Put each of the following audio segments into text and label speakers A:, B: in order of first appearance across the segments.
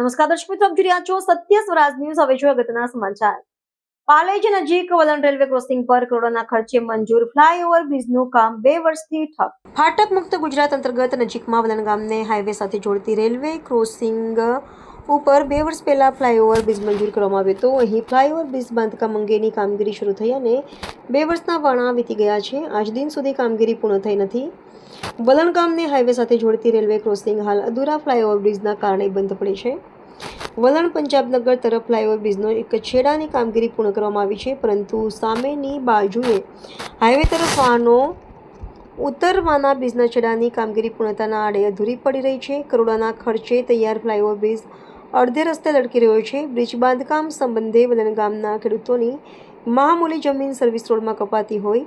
A: નમસ્કાર દર્શક મિત્રો, આપ જોઈ રહ્યા છો સત્ય સ્વરાજ ન્યૂઝ. હવે જોઈએ અગત્યના સમાચાર. પાલેજ નજીક વલણ રેલવે ક્રોસિંગ પર કરોડોના ખર્ચે મંજૂર ફ્લાયઓવર બ્રિજનું કામ બે વર્ષથી ઠપ. ફાટક મુક્ત ગુજરાત અંતર્ગત નજીકમાં વલણ ગામને હાઈવે સાથે જોડતી રેલવે ક્રોસિંગ ઉપર બે વર્ષ પહેલાં ફ્લાયઓવર બ્રિજ મંજૂર કરવામાં આવ્યો હતો. અહીં ફ્લાયઓવર બ્રિજ બાંધકામ અંગેની કામગીરી શરૂ થઈ અને બે વર્ષના વાણા વીતી ગયા છે. આજ દિન સુધી કામગીરી પૂર્ણ થઈ નથી. વલણ ગામને હાઈવે સાથે જોડતી રેલવે ક્રોસિંગ હાલ અધૂરા ફ્લાયઓવર બ્રિજના કારણે બંધ પડે છે. વલણ પંજાબનગર તરફ ફ્લાયઓવર બ્રિજનો એક છેડાની કામગીરી પૂર્ણ કરવામાં આવી છે, પરંતુ સામેની બાજુએ હાઈવે તરફ વાહનો ઉતરવાના બ્રિજના છેડાની કામગીરી પૂર્ણતાના આડે અધૂરી પડી રહી છે. કરોડોના ખર્ચે તૈયાર ફ્લાયઓવર બ્રિજ અડધે રસ્તે લટકી રહ્યો છે. બ્રિજ બાંધકામ સંબંધે વલણ ગામના ખેડૂતોની મહામૂલી જમીન સર્વિસ રોડમાં કપાતી હોય.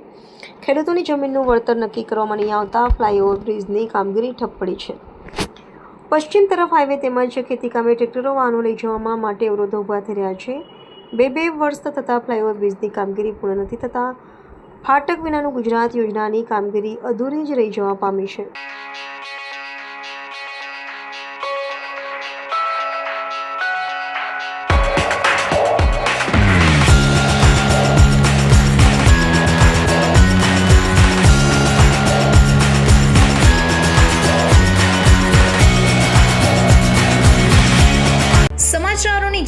A: ખેડૂતોની જમીનનું વળતર નક્કી કરવામાં નહીં આવતા ફ્લાયઓવર બ્રિજની કામગીરી ઠપ પડી છે. પશ્ચિમ તરફ હાઈવે તેમજ ખેતી કામે ટ્રેક્ટરો, વાહનો લઈ જવામાં માટે અવરોધો ઊભા થઈ રહ્યા છે. બે બે વર્ષ થતાં ફ્લાયઓવર બ્રિજની કામગીરી પૂર્ણ નથી થતાં ફાટક વિનાનું ગુજરાત યોજનાની કામગીરી અધૂરી જ રહી જવા પામી છે.